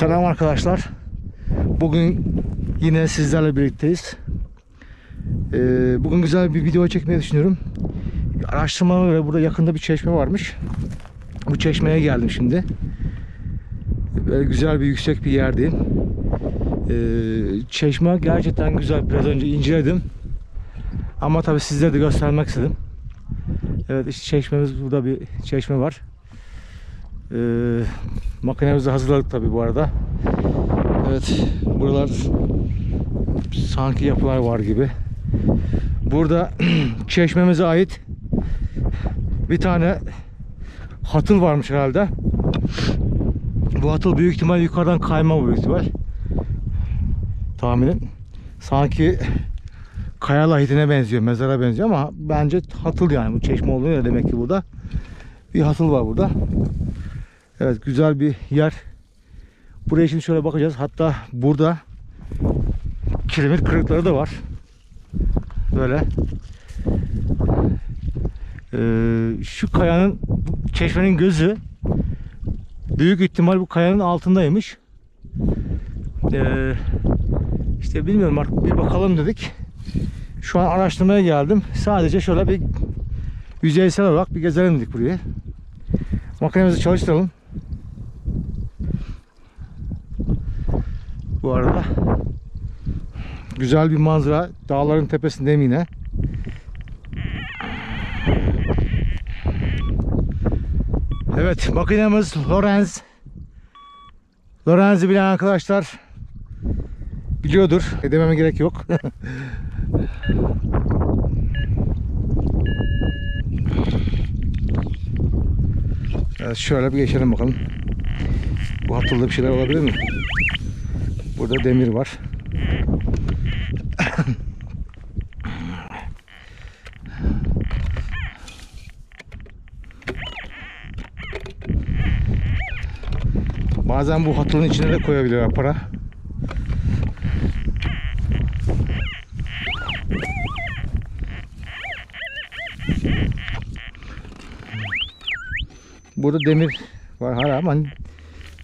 Selam arkadaşlar. Bugün yine sizlerle birlikteyiz. Ee, bugün güzel bir video çekmeyi düşünüyorum. Araştırmama göre burada yakında bir çeşme varmış. Bu çeşmeye geldim şimdi. Böyle güzel bir yüksek bir yerdeyim. Ee, çeşme gerçekten güzel. Biraz önce inceledim. Ama tabii sizlere de göstermek istedim. Evet işte çeşmemiz burada bir çeşme var. Ee, makinemizi hazırladık tabii bu arada. Evet buralar sanki yapılar var gibi. Burada çeşmemize ait bir tane hatıl varmış herhalde. Bu hatıl büyük ihtimal yukarıdan kayma büyük ihtimal. Tahminim. Sanki kaya lahitine benziyor, mezara benziyor ama bence hatıl yani bu çeşme olduğu ne demek ki burada. Bir hatıl var burada. Evet güzel bir yer. Buraya şimdi şöyle bakacağız. Hatta burada kiremit kırıkları da var. Böyle. Ee, şu kayanın çeşmenin gözü büyük ihtimal bu kayanın altındaymış. Ee, işte bilmiyorum artık bir bakalım dedik. Şu an araştırmaya geldim. Sadece şöyle bir yüzeysel olarak bir gezelim dedik buraya. Makinemizi çalıştıralım. Arada güzel bir manzara. Dağların tepesindeyim yine. Evet makinemiz Lorenz. Lorenz'i bilen arkadaşlar biliyordur. Dememe gerek yok. evet, şöyle bir geçelim bakalım. Bu hatırda bir şeyler olabilir mi? Burada demir var. Bazen bu hatırın içine de koyabiliyorlar para. Burada demir var hala ama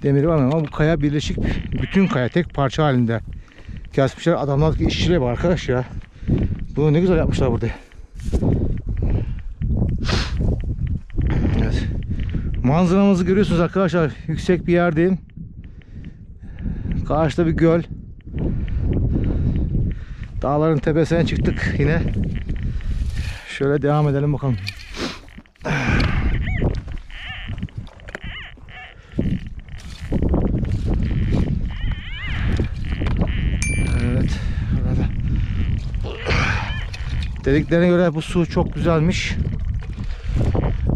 demiri var ama bu kaya birleşik bütün kaya tek parça halinde. Kesmişler adamlar işçiler var arkadaş ya. Bunu ne güzel yapmışlar burada. Evet. manzaramızı görüyorsunuz arkadaşlar. Yüksek bir yerdeyim karşıda bir göl. Dağların tepesine çıktık yine. Şöyle devam edelim bakalım Evet. Burada. Dediklerine göre bu su çok güzelmiş.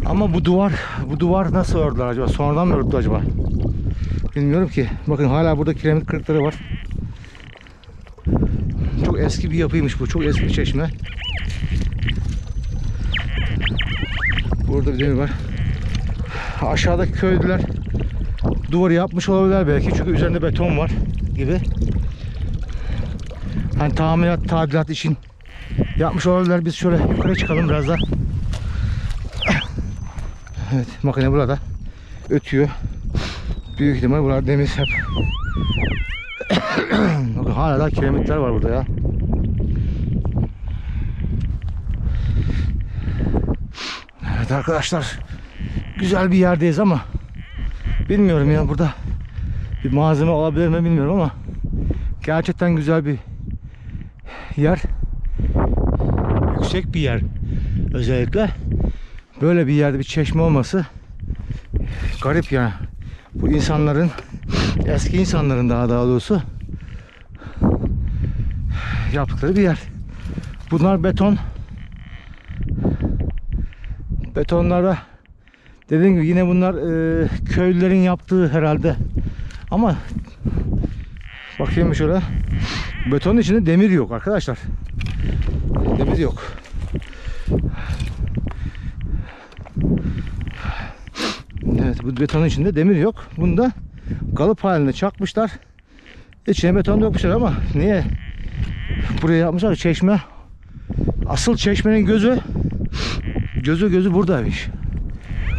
Ama bu duvar, bu duvar nasıl ördüler acaba? Sonradan mı ördü acaba? Bilmiyorum ki. Bakın hala burada kiremit kırıkları var. Çok eski bir yapıymış bu. Çok eski bir çeşme. Burada bir demir var. Aşağıdaki köylüler duvarı yapmış olabilirler belki. Çünkü üzerinde beton var gibi. Hani tamirat, tadilat için yapmış olabilirler. Biz şöyle yukarı çıkalım biraz da. Evet, makine burada. Ötüyor. Büyük ihtimal buralar demir hep. Hala da kiremitler var burada ya. Evet arkadaşlar. Güzel bir yerdeyiz ama bilmiyorum ya burada bir malzeme olabilir mi bilmiyorum ama gerçekten güzel bir yer. Yüksek bir yer. Özellikle böyle bir yerde bir çeşme olması garip ya. Bu insanların eski insanların daha daha doğrusu yaptıkları bir yer. Bunlar beton. Betonlara dediğim gibi yine bunlar e, köylülerin yaptığı herhalde. Ama bakayım şöyle. Betonun içinde demir yok arkadaşlar. Demir yok. Evet bu betonun içinde demir yok. Bunu da kalıp halinde çakmışlar. İçine beton dökmüşler ama niye buraya yapmışlar? Çeşme. Asıl çeşmenin gözü gözü gözü buradaymış.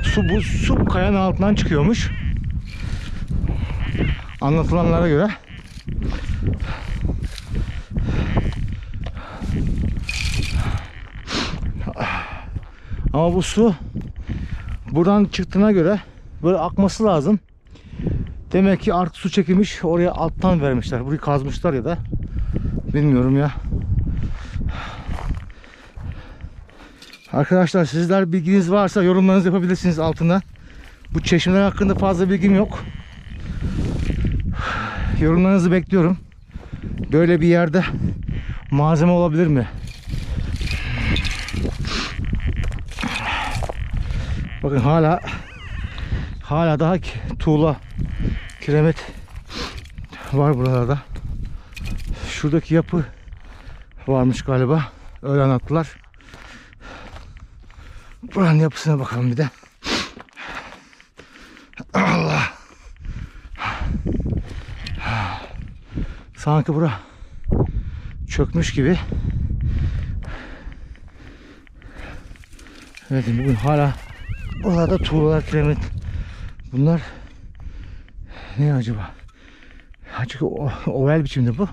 Su bu su bu kayanın altından çıkıyormuş. Anlatılanlara göre Ama bu su buradan çıktığına göre böyle akması lazım. Demek ki artık su çekilmiş oraya alttan vermişler. Burayı kazmışlar ya da bilmiyorum ya. Arkadaşlar sizler bilginiz varsa yorumlarınızı yapabilirsiniz altına. Bu çeşmeler hakkında fazla bilgim yok. Yorumlarınızı bekliyorum. Böyle bir yerde malzeme olabilir mi? Bakın hala hala daha tuğla kiremit var buralarda. Şuradaki yapı varmış galiba. Öyle anlattılar. Buranın yapısına bakalım bir de. Allah. Sanki bura çökmüş gibi. Evet bugün hala Oralarda tuğlalar, kiremit. Bunlar ne acaba? Açık oval biçimde bu.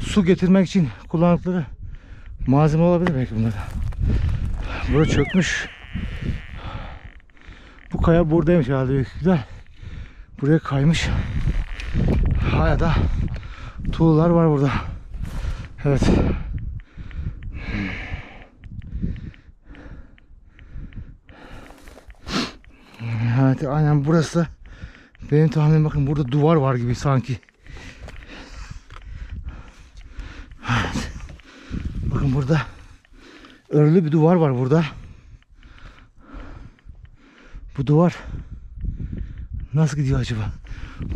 Su getirmek için kullandıkları malzeme olabilir belki bunlar. Burada çökmüş. Bu kaya buradaymış herhalde büyük ihtimal. Buraya kaymış. Hala da tuğlalar var burada. Evet. Evet aynen burası. Benim tahminim bakın burada duvar var gibi sanki. Evet. Bakın burada örülü bir duvar var burada. Bu duvar nasıl gidiyor acaba?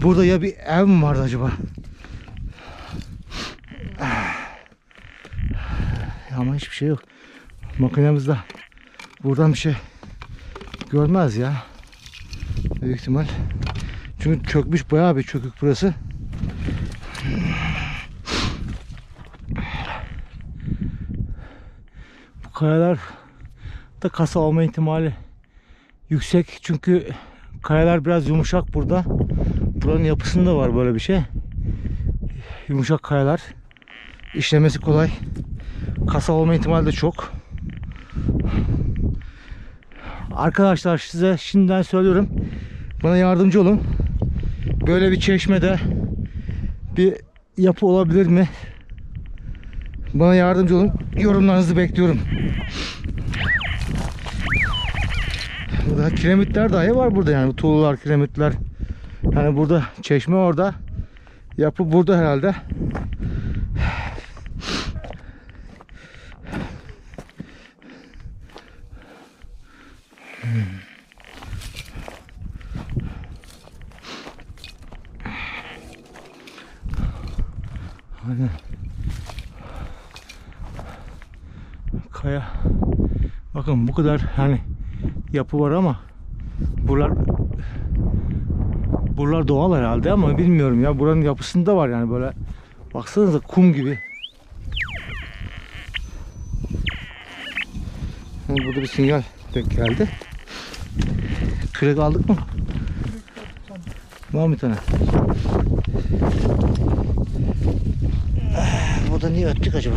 Burada ya bir ev mi vardı acaba? Ama hiçbir şey yok. Makinemizde buradan bir şey görmez ya. Büyük ihtimal. Çünkü çökmüş bayağı bir çökük burası. Bu kayalar da kasa olma ihtimali yüksek. Çünkü kayalar biraz yumuşak burada. Buranın yapısında var böyle bir şey. Yumuşak kayalar. İşlemesi kolay. Kasa olma ihtimali de çok. Arkadaşlar size şimdiden söylüyorum. Bana yardımcı olun. Böyle bir çeşmede bir yapı olabilir mi? Bana yardımcı olun. Yorumlarınızı bekliyorum. Burada kiremitler dahi var burada yani. Bu tuğlalar, kiremitler. Yani burada çeşme orada. Yapı burada herhalde. Aynen. Kaya. Bakın bu kadar hani yapı var ama buralar buralar doğal herhalde ama bilmiyorum ya buranın yapısında var yani böyle baksanıza kum gibi. Yani burada bir sinyal denk geldi. Kürek aldık mı? Var mı bir tane? Burada niye öttük acaba?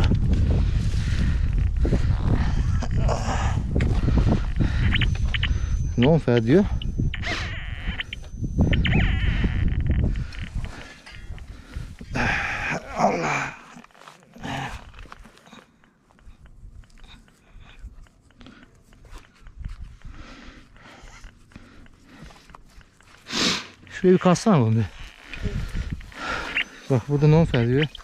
Oldu diyor? Allah. Şuraya bir kassana bunu bir. Bak burada non diyor.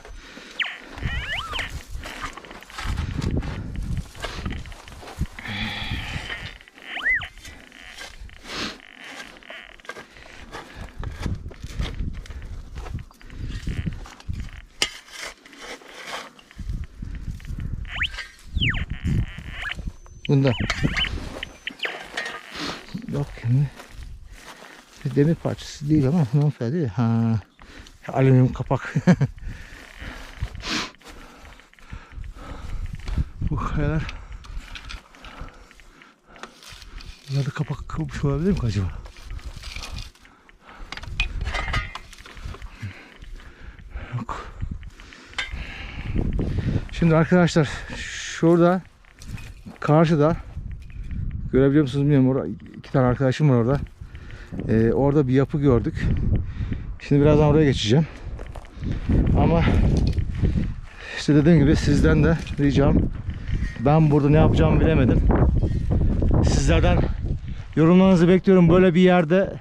Bunda. Yok şimdi. Bir demir parçası değil ama ne nonfer değil. Ha. Alüminyum kapak. Bu kayalar. Bunlarda kapak kırmış olabilir mi acaba? Yok. Şimdi arkadaşlar şurada karşıda görebiliyor musunuz bilmiyorum. Orada iki tane arkadaşım var orada. Ee, orada bir yapı gördük. Şimdi birazdan oraya geçeceğim. Ama işte dediğim gibi sizden de ricam ben burada ne yapacağımı bilemedim. Sizlerden yorumlarınızı bekliyorum. Böyle bir yerde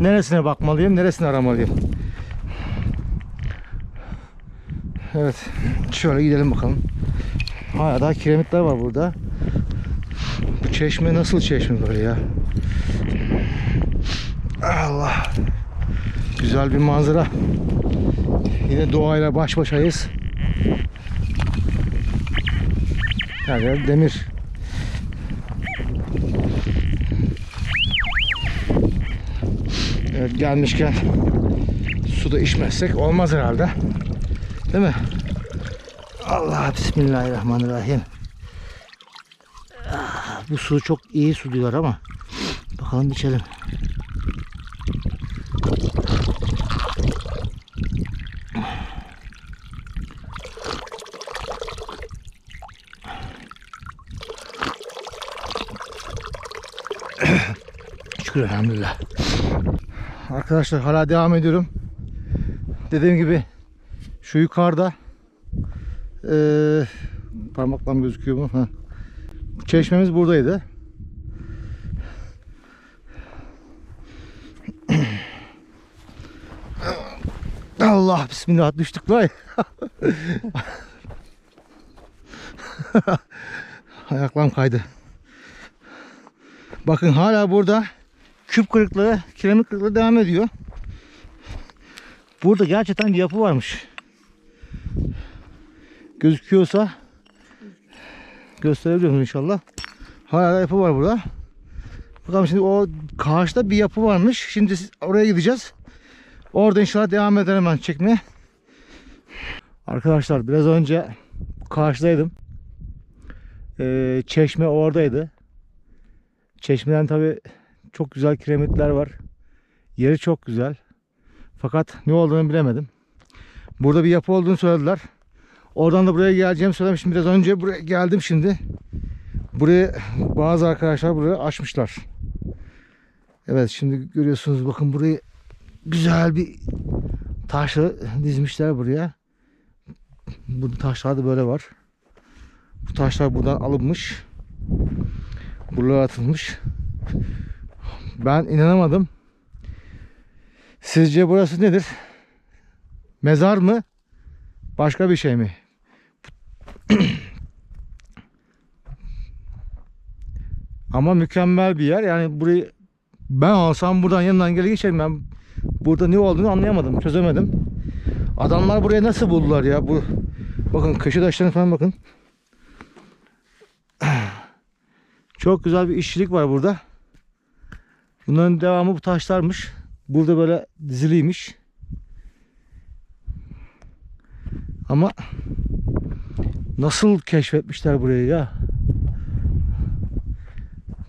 neresine bakmalıyım, neresini aramalıyım. Evet. Şöyle gidelim bakalım. Hala daha kiremitler var burada. Çeşme nasıl çeşme böyle ya? Allah. Güzel bir manzara. Yine doğayla baş başayız. Her yer demir. Evet gelmişken su da içmezsek olmaz herhalde. Değil mi? Allah Bismillahirrahmanirrahim. Bu su çok iyi su diyorlar ama bakalım içelim. Şükür elhamdülillah. Arkadaşlar hala devam ediyorum. Dediğim gibi şu yukarıda eee parmaklam gözüküyor mu? Ha. Çeşmemiz buradaydı. Allah bismillah düştük vay. Ayaklarım kaydı. Bakın hala burada küp kırıklığı, kiremit kırıklığı devam ediyor. Burada gerçekten bir yapı varmış. Gözüküyorsa gösterebiliyorum inşallah. Hala da yapı var burada. Bakalım şimdi o karşıda bir yapı varmış. Şimdi oraya gideceğiz. Orada inşallah devam ederim ben çekmeye. Arkadaşlar biraz önce karşıdaydım. Ee, çeşme oradaydı. Çeşmeden tabi çok güzel kiremitler var. Yeri çok güzel. Fakat ne olduğunu bilemedim. Burada bir yapı olduğunu söylediler. Oradan da buraya geleceğimi söylemiştim biraz önce. Buraya geldim şimdi. Buraya bazı arkadaşlar buraya açmışlar. Evet şimdi görüyorsunuz bakın burayı güzel bir taşla dizmişler buraya. Bu taşlar da böyle var. Bu taşlar buradan alınmış. Buralara atılmış. Ben inanamadım. Sizce burası nedir? Mezar mı? Başka bir şey mi? Ama mükemmel bir yer. Yani burayı ben alsam buradan yanından geri geçerim. Ben burada ne olduğunu anlayamadım. Çözemedim. Adamlar buraya nasıl buldular ya? Bu bakın köşe taşlarına falan bakın. Çok güzel bir işçilik var burada. Bunların devamı bu taşlarmış. Burada böyle diziliymiş. Ama nasıl keşfetmişler burayı ya?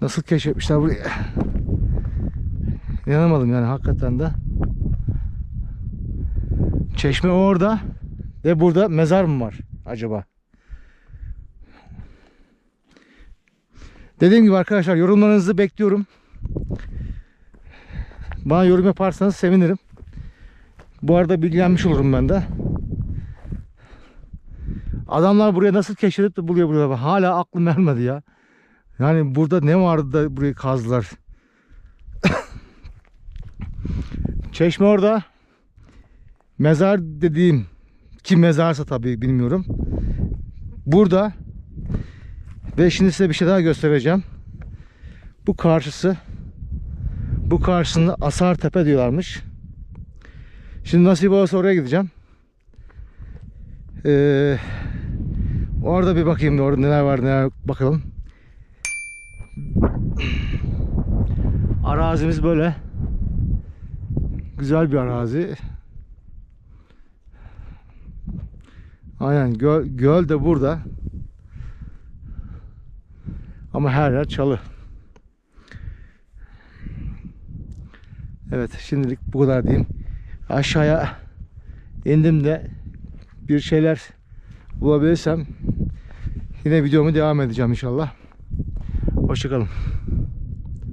Nasıl keşfetmişler burayı? İnanamadım yani hakikaten de. Çeşme orada ve burada mezar mı var acaba? Dediğim gibi arkadaşlar yorumlarınızı bekliyorum. Bana yorum yaparsanız sevinirim. Bu arada bilgilenmiş olurum ben de. Adamlar buraya nasıl keşfedip de buluyor burada? Hala aklım ermedi ya. Yani burada ne vardı da burayı kazdılar? Çeşme orada. Mezar dediğim ki mezarsa tabii bilmiyorum. Burada ve şimdi size bir şey daha göstereceğim. Bu karşısı bu karşısında Asar Tepe diyorlarmış. Şimdi nasip olursa oraya gideceğim. Ee, orada bir bakayım da orada neler var neler yok bakalım. Arazimiz böyle. Güzel bir arazi. Aynen göl, göl de burada. Ama her yer çalı. Evet şimdilik bu kadar diyeyim. Aşağıya indim de bir şeyler bulabilirsem yine videomu devam edeceğim inşallah. Hoşçakalın.